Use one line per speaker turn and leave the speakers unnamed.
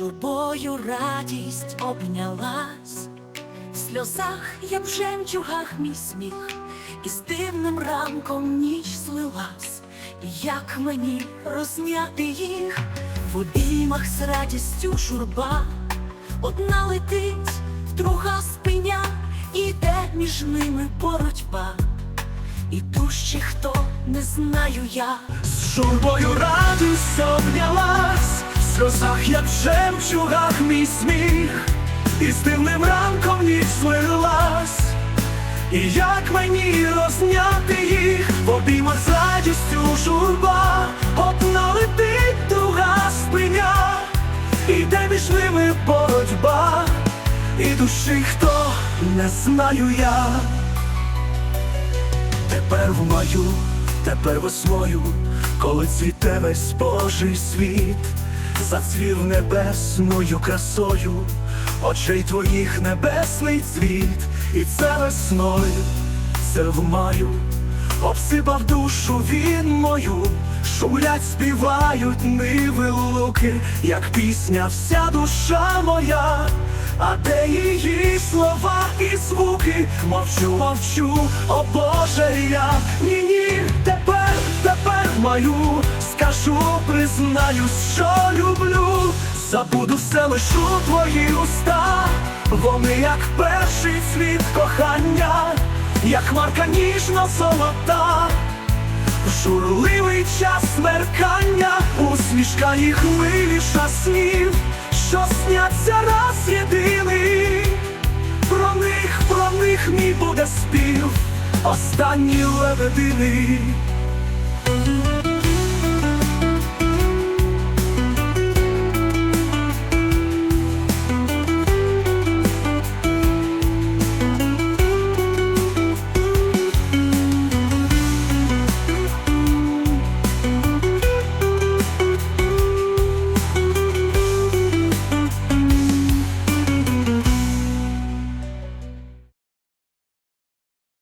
журбою радість обнялась, в сльозах, як в жемчугах мій сміх, і з дивним ранком ніч злилась, і як мені розняти їх? В обіймах з радістю журба, одна летить, друга спиня, іде між ними боротьба, і дужче хто не знаю я.
З журбою радість обнялась, сльозах, як в жемчугах мій сміх, і з дивним ранком ніч злилась, і як мені розняти їх, в обіймах з радістю журба, одна летить, друга спиня, іде між ними боротьба, і душі хто не знаю я. Тепер в маю, тепер весною, коли цвіте весь Божий світ, зацвів небесною красою, очей твоїх небесний цвіт, і це весною, це в маю, обсипав душу він мою, шумлять, співають ниви луки, як пісня, вся душа моя. А де її слова і звуки? Мовчу, мовчу, о Боже, я ні, ні, маю, скажу, признаюсь, що люблю, забуду все лишу твої уста, вони як перший світ кохання, як марка ніжно золота. Журливий час смеркання, усмішка їх миліша снів, що сняться раз єдиний. Про них, про них мій буде спів, останній лебединий.